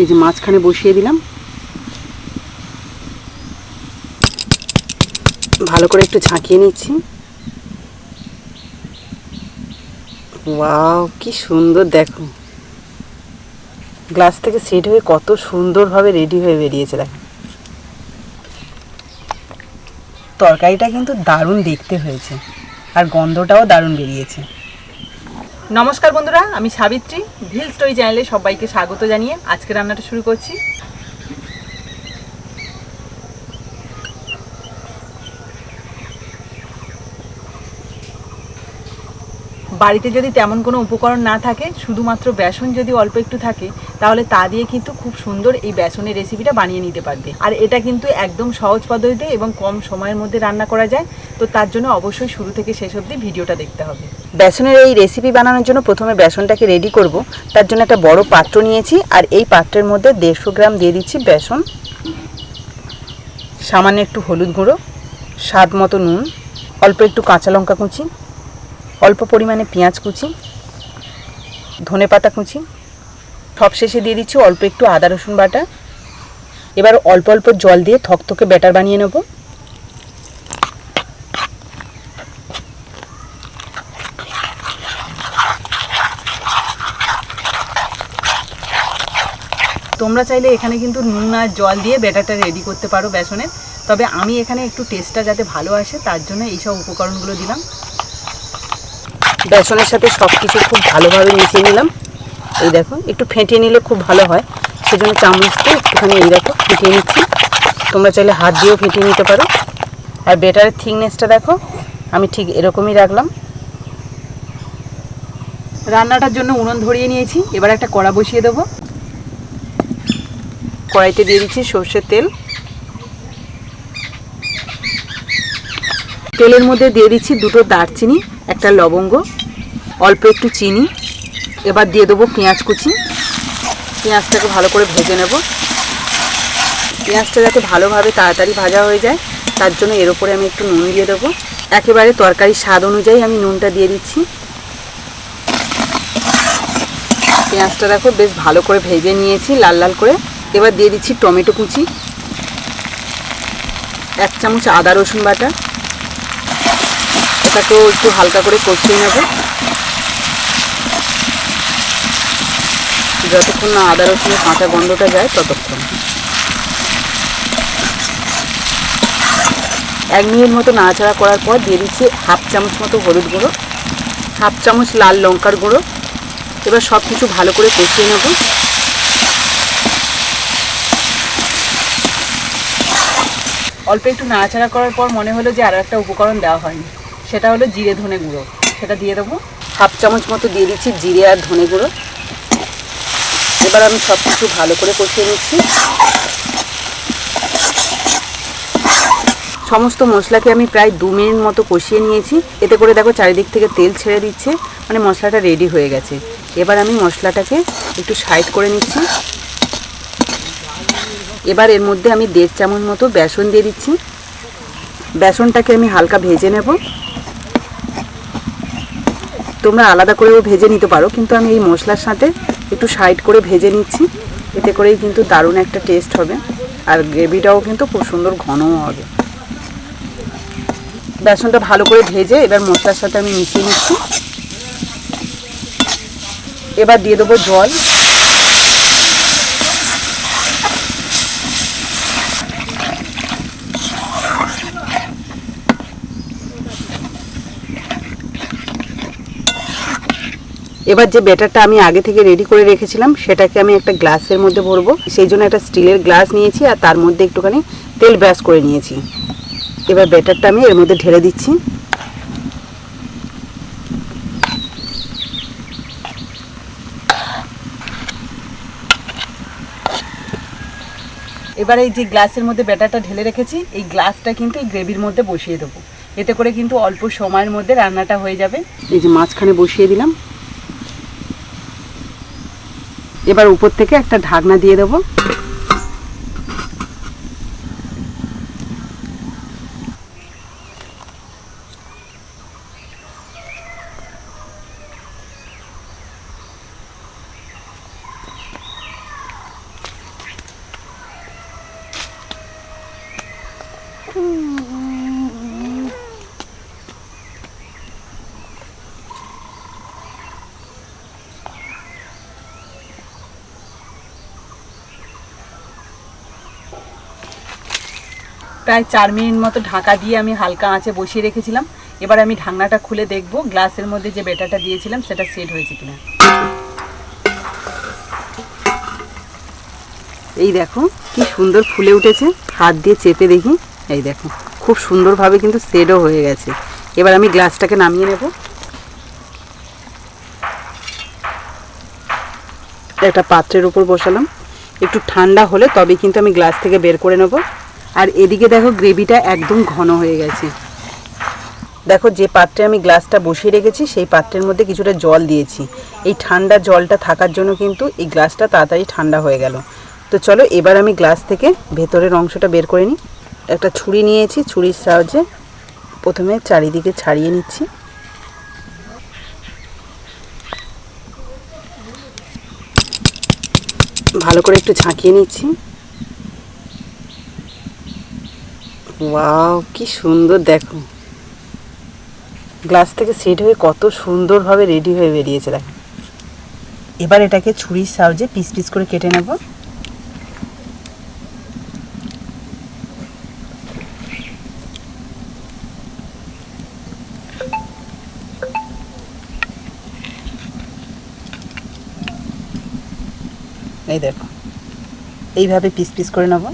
এই যে মাঝখানে বসিয়ে দিলাম। ভালো করে একটু ঝাঁকিয়ে নিচ্ছি। ওয়াও, কি সুন্দর, দেখো। গ্লাস থেকে সেট হয়ে কত সুন্দরভাবে রেডি হয়ে বেরিয়েছে, দেখো। তরকারিটা কিন্তু দারুণ দেখতে হয়েছে। আর গন্ধটাও দারুণ বেরিয়েছে। নমস্কার বন্ধুরা আমি সাবিত্রী ভিল স্টোরি চ্যানেলে সবাইকে স্বাগত জানিয়ে আজকে রান্নাটা শুরু করছি। বাড়িতে যদি তেমন কোনো উপকরণ না থাকে, শুধুমাত্র বেসন যদি অল্প একটু থাকে, তাহলে তা দিয়ে কিন্তু খুব সুন্দর এই বেসনের রেসিপিটা বানিয়ে নিতে পারবে। আর এটা কিন্তু একদম সহজ পদ্ধতিতে এবং কম সময়ের মধ্যে রান্না করা যায়। তো তার জন্য অবশ্যই শুরু থেকে শেষ অবধি ভিডিওটা দেখতে হবে। বেসনের এই রেসিপি বানানোর জন্য প্রথমে বেসনটাকে রেডি করব। তার জন্য একটা বড় পাত্র নিয়েছি, আর এই পাত্রের মধ্যে দেড়শো গ্রাম দিয়ে দিচ্ছি বেসন। সামান্য একটু হলুদ গুঁড়ো, স্বাদ মতো নুন, অল্প একটু কাঁচা লঙ্কা কুচি অল্প পরিমাণে পেঁয়াজ কুচি, ধনে পাতা কুচি, সব শেষে দিয়ে দিচ্ছি অল্প একটু আদা রসুন বাটা। এবার অল্প অল্প জল দিয়ে থকথকে ব্যাটার বানিয়ে নেব। তোমরা চাইলে এখানে কিন্তু নুন আর জল দিয়ে ব্যাটারটা রেডি করতে পারো বেসনের তবে আমি এখানে একটু টেস্টটা যাতে ভালো আসে, তার জন্য এইসব উপকরণগুলো দিলাম। বেসনের সাথে সব কিছু খুব ভালোভাবে মিশিয়ে নিলাম। এই দেখো একটু ফেটিয়ে নিলে খুব ভালো হয়। সেজন্য চামচ দিয়ে একটুখানি এই দেখো, ফেটিয়ে নিচ্ছি। তোমরা চাইলে হাত দিয়েও ফেটিয়ে নিতে পারো। আর বেটারের থিকনেসটা দেখো, আমি ঠিক এরকমই রাখলাম। রান্নাটার জন্য উনুন ধরিয়ে নিয়েছি। এবার একটা কড়া বসিয়ে দেবো। কড়াইতে দিয়ে দিচ্ছি সর্ষের তেল। তেলের মধ্যে দিয়ে দিচ্ছি দুটো দারচিনি। একটা লবঙ্গ, অল্প একটু চিনি, এবার দিয়ে দেবো পেঁয়াজ কুচি। পেঁয়াজটাকে ভালো করে ভেজে নেব। পেঁয়াজটা যাতে ভালোভাবে তাড়াতাড়ি ভাজা হয়ে যায়, তার জন্য এর উপরে আমি একটু নুন দিয়ে দেবো। একেবারে তরকারির স্বাদ অনুযায়ী আমি নুনটা দিয়ে দিচ্ছি। পেঁয়াজটা দেখো বেশ ভালো করে ভেজে নিয়েছি, লাল লাল করে। এবার দিয়ে দিচ্ছি টমেটো কুচি, এক চামচ আদা রসুন বাটা। এটাকেও একটু হালকা করে কষিয়ে নেব। যতক্ষণ না আদা রসুনের কাঁচা গন্ধটা যায়, ততক্ষণ। এক মিনিট মতো নাড়াচাড়া করার পর দিয়ে দিচ্ছি হাফ চামচ মতো হলুদ গুঁড়ো, হাফ চামচ লাল লঙ্কার গুঁড়ো। এবার সব কিছু ভালো করে কষিয়ে নেব। অল্প একটু নাড়াচাড়া করার পর মনে হলো যে আরও একটা উপকরণ দেওয়া হয়নি। সেটা হলো জিরে ধনে গুঁড়ো। সেটা দিয়ে দেবো। হাফ চামচ মতো দিয়ে দিচ্ছি জিরে আর ধনে গুঁড়ো। এবার আমি সব কিছু ভালো করে কষিয়ে নিচ্ছি। সমস্ত মশলাকে আমি প্রায় দু মিনিট মতো কষিয়ে নিয়েছি। এতে করে দেখো চারিদিক থেকে তেল ছেড়ে দিচ্ছে। মানে মশলাটা রেডি হয়ে গেছে। এবার আমি মশলাটাকে একটু সাইড করে নিচ্ছি। এবার এর মধ্যে আমি দেড় চামচ মতো বেসন দিয়ে দিচ্ছি। বেসনটাকে আমি হালকা ভেজে নেব। তোমরা আলাদা করেও ভেজে নিতে পারো, কিন্তু আমি এই মশলার সাথে একটু সাইড করে ভেজে নিচ্ছি। এতে করেই কিন্তু দারুণ একটা টেস্ট হবে, আর গ্রেভিটাও কিন্তু খুব সুন্দর ঘনও হবে। বেসনটা ভালো করে ভেজে এবার মশলার সাথে আমি মিশিয়ে নিচ্ছি। এবার দিয়ে দেবো জল। এবার যে ব্যাটারটা আমি আগে থেকে রেডি করে রেখেছিলাম, সেটাকে আমি একটা গ্লাসের মধ্যে ভরবো। সেই জন্য একটা স্টিলের গ্লাস নিয়েছি আর তার মধ্যে একটুখানি তেল ব্রাশ করে নিয়েছি। এবার ব্যাটারটা আমি এর মধ্যে ঢেলে দিচ্ছি। এবার এই যে গ্লাসের মধ্যে ব্যাটারটা ঢেলে রেখেছি, এই গ্লাসটা কিন্তু এই গ্রেভির মধ্যে বসিয়ে দেবো। এতে করে কিন্তু অল্প সময়ের মধ্যে রান্নাটা হয়ে যাবে। এই যে মাঝখানে বসিয়ে দিলাম। এবার উপর থেকে একটা ঢাকনা দিয়ে দেবো। প্রায় চার মিনিট মতো ঢাকা দিয়ে আমি হালকা আঁচে বসিয়ে রেখেছিলাম। এবার আমি ঢাকনাটা খুলে দেখব গ্লাসের মধ্যে যে বেটাটা দিয়েছিলাম সেটা সেট হয়েছে কিনা। এই দেখো, কি সুন্দর ফুলে উঠেছে। হাত দিয়ে চেপে দেখি। এই দেখো, খুব সুন্দরভাবে কিন্তু সেডও হয়ে গেছে। এবার আমি গ্লাসটাকে নামিয়ে নেব। একটা পাত্রের উপর বসালাম। একটু ঠান্ডা হলে তবে কিন্তু আমি গ্লাস থেকে বের করে নেব। আর এদিকে দেখো গ্রেভিটা একদম ঘন হয়ে গেছে। দেখো যে পাত্রে আমি গ্লাসটা বসিয়ে রেখেছি, সেই পাত্রের মধ্যে কিছুটা জল দিয়েছি। এই ঠান্ডা জলটা থাকার জন্য কিন্তু এই গ্লাসটা তাড়াতাড়ি ঠান্ডা হয়ে গেল। তো চলো এবার আমি গ্লাস থেকে ভেতরের অংশটা বের করে নিই। একটা ছুরি নিয়েছি, ছুরির সাহায্যে প্রথমে চারিদিকে ছাড়িয়ে নিচ্ছি। ভালো করে একটু ঝাঁকিয়ে নিচ্ছি। ওয়াও, কি সুন্দর, দেখো। গ্লাস থেকে সেট হয়ে কত সুন্দরভাবে রেডি হয়ে বেরিয়েছে, দেখো। এবার এটাকে ছুরির সাহায্যে পিস পিস করে কেটে নেব। এই দেখো, এইভাবে পিস পিস করে নেব।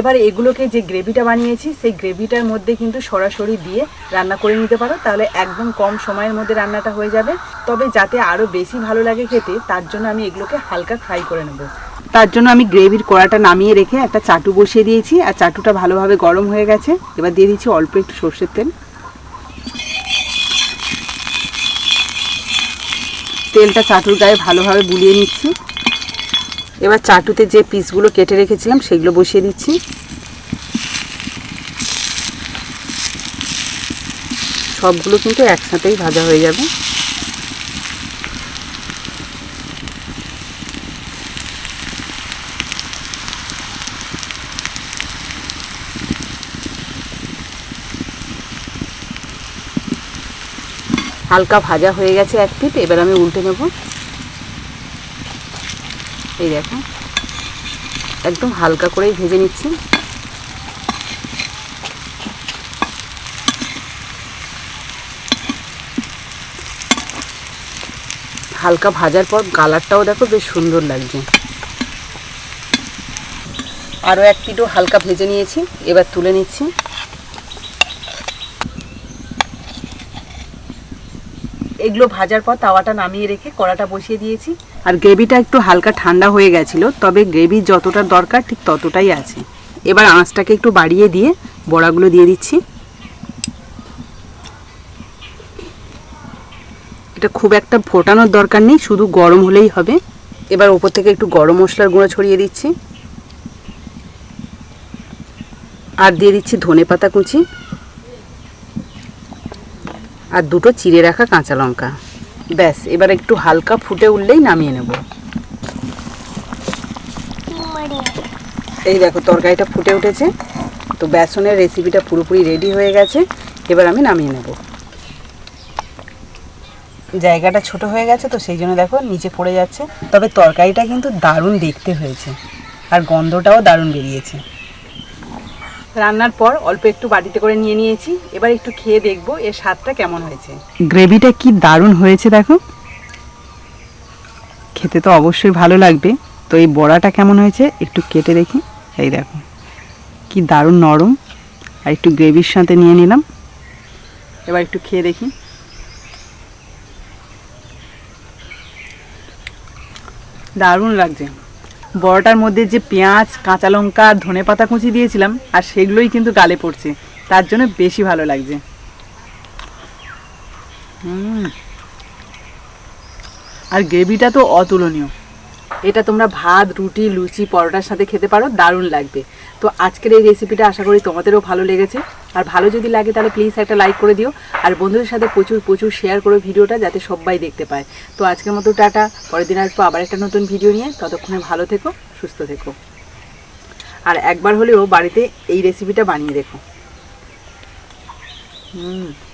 এবার এগুলোকে যে গ্রেভিটা বানিয়েছি, সেই গ্রেভিটার মধ্যে কিন্তু সরাসরি দিয়ে রান্না করে নিতে পারো। তাহলে একদম কম সময়ের মধ্যে রান্নাটা হয়ে যাবে। তবে যাতে আরও বেশি ভালো লাগে খেতে, তার জন্য আমি এগুলোকে হালকা ফ্রাই করে নেব। তার জন্য আমি গ্রেভির কড়াটা নামিয়ে রেখে একটা চাটু বসিয়ে দিয়েছি, আর চাটুটা ভালোভাবে গরম হয়ে গেছে। এবার দিয়ে দিচ্ছি অল্প একটু সর্ষের তেল। তেলটা চাটুর গায়ে ভালোভাবে বুলিয়ে নিচ্ছি। এবার চাটুতে যে পিসগুলো কেটে রেখেছিলাম, সেগুলো বসিয়ে দিচ্ছি। সবগুলো কিন্তু একসাথেই ভাজা হয়ে যাবে। হালকা ভাজা হয়ে গেছে এক পিঠ এবার আমি উল্টে নেব। এই দেখো। একদম হালকা করেই ভেজে নিচ্ছি। হালকা ভাজার পর কালারটাও দেখো বেশ সুন্দর লাগছে। আরও এক পিঠও হালকা ভেজে নিয়েছি, এবার তুলে নিচ্ছি। এগুলো ভাজার পর তাওয়াটা নামিয়ে রেখে কড়াটা বসিয়ে দিয়েছি। আর গ্রেভিটা একটু হালকা ঠান্ডা হয়ে গেছিল, তবে গ্রেভি যতটা দরকার ঠিক ততটাই আছে। এবার আঁচটাকে একটু বাড়িয়ে দিয়ে বড়াগুলো দিয়ে দিচ্ছি। এটা খুব একটা ফোটানোর দরকার নেই, শুধু গরম হলেই হবে। এবার ওপর থেকে একটু গরম মশলার গুঁড়ো ছড়িয়ে দিচ্ছি। আর দিয়ে দিচ্ছি ধনে পাতা কুচি। আর দুটো চিড়ে রাখা কাঁচা লঙ্কা। ব্যাস, এবার একটু হালকা ফুটে উঠলেই নামিয়ে নেব। এই দেখো, তরকারিটা ফুটে উঠেছে। তো বেসনের রেসিপিটা পুরোপুরি রেডি হয়ে গেছে। এবার আমি নামিয়ে নেব। জায়গাটা ছোট হয়ে গেছে তো সেই জন্য দেখো নিচে পড়ে যাচ্ছে। তবে তরকারিটা কিন্তু দারুণ দেখতে হয়েছে। আর গন্ধটাও দারুণ বেরিয়েছে। রান্নার পর অল্প একটু বাটিতে করে নিয়ে নিয়েছি। এবার একটু খেয়ে দেখব এর স্বাদটা কেমন হয়েছে। গ্রেভিটা কি দারুণ হয়েছে দেখো। খেতে তো অবশ্যই ভালো লাগবে। তো এই বড়াটা কেমন হয়েছে একটু কেটে দেখি। এই দেখো, কি দারুণ নরম। আর একটু গ্রেভির সাথে নিয়ে নিলাম। এবার একটু খেয়ে দেখি। দারুণ লাগছে। বড়টার মধ্যে যে পেঁয়াজ, কাঁচা লঙ্কা, ধনে পাতা কুচি দিয়েছিলাম, আর সেগুলোই কিন্তু গালে পড়ছে। তার জন্য বেশি ভালো লাগছে। আর গ্রেভিটা তো অতুলনীয়। এটা তোমরা ভাত, রুটি, লুচি, পরোটার সাথে খেতে পারো, দারুণ লাগবে। তো আজকের এই রেসিপিটা আশা করি তোমাদেরও ভালো লেগেছে। আর ভালো যদি লাগে তাহলে প্লিজ একটা লাইক করে দিও। আর বন্ধুদের সাথে প্রচুর প্রচুর শেয়ার করো ভিডিওটা যাতে সবাই দেখতে পায়। তো আজকের মতো টাটা। পরের দিন আসব আবার একটা নতুন ভিডিও নিয়ে। ততক্ষণে ভালো থেকো, সুস্থ থেকো। আর একবার হলেও বাড়িতে এই রেসিপিটা বানিয়ে দেখো। হুম।